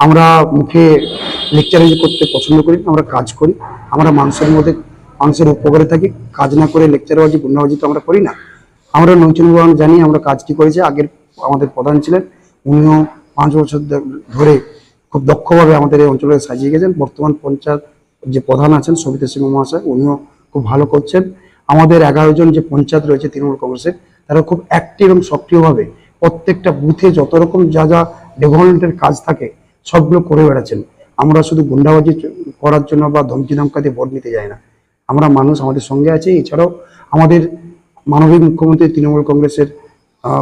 আমরা মুখে লেকচারেজ করতে পছন্দ করি, আমরা কাজ করি, আমরা মানুষের মধ্যে, মানুষের উপকারে থাকি, কাজ না করে লেকচারবাজি গুন্ডাবাজি তো আমরা করি না। আমরা নৌচন বরং জানি আমরা কাজ কাজটি করেছি, আগের আমাদের প্রধান ছিলেন, উনিও পাঁচ বছর ধরে খুব দক্ষভাবে আমাদের এই অঞ্চলে সাজিয়ে গেছেন, বর্তমান পঞ্চায়েত যে প্রধান আছেন সবিতা সিংহ মহাশয়, উনিও খুব ভালো করছেন। আমাদের এগারো জন যে পঞ্চায়েত রয়েছে তৃণমূল কংগ্রেসের তারা খুব অ্যাক্টিভ এবং সক্রিয়ভাবে প্রত্যেকটা বুথে যত রকম যা যা ডেভেলপমেন্টের কাজ থাকে সবগুলো করে বেড়াচ্ছেন। আমরা শুধু গুন্ডাবাজি করার জন্য বা ধমকি ধমকা দিয়ে ভোট নিতে যাই না। আমরা মানুষ আমাদের সঙ্গে আছে। এছাড়াও আমাদের মানবিক মুখ্যমন্ত্রী, তৃণমূল কংগ্রেসের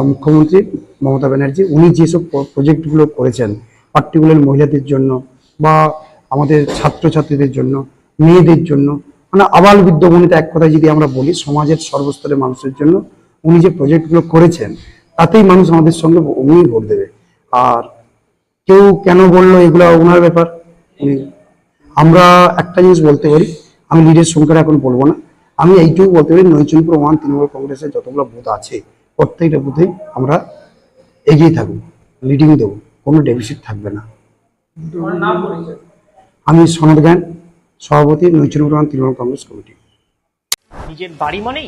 মুখ্যমন্ত্রী মমতা ব্যানার্জি, উনি যেসব প্রজেক্টগুলো করেছেন, পার্টিকুলার মহিলাদের জন্য বা আমাদের ছাত্রছাত্রীদের জন্য, মেয়েদের জন্য মানে আবাল বৃদ্ধ বনিতা এক কথায় যদি আমরা বলি, সমাজের সর্বস্তরের মানুষের জন্য উনি যে প্রজেক্টগুলো করেছেন, তাতেই মানুষ আমাদের সঙ্গে উনি ভোট দেবে। আর কেউ কেন বলল এগুলো ওনার ব্যাপার? আমরা একটা জিনিস বলতে পারি, আমি লিডের সংখ্যাটা এখন বলব না, আমি এইটুকু বলতে পারি নৈচনপুর ওয়ান তৃণমূল কংগ্রেসের যতগুলো বুথ আছে, প্রত্যেকটা বুথেই আমরা এগিয়ে থাকব লিডিং দেবো, কোনো ডেফিসিট থাকবে না। আমি সনদ জ্ঞান সভাপতি নৈচনপুর ওয়ান তৃণমূল কংগ্রেস কমিটি। নিজের বাড়ি মানেই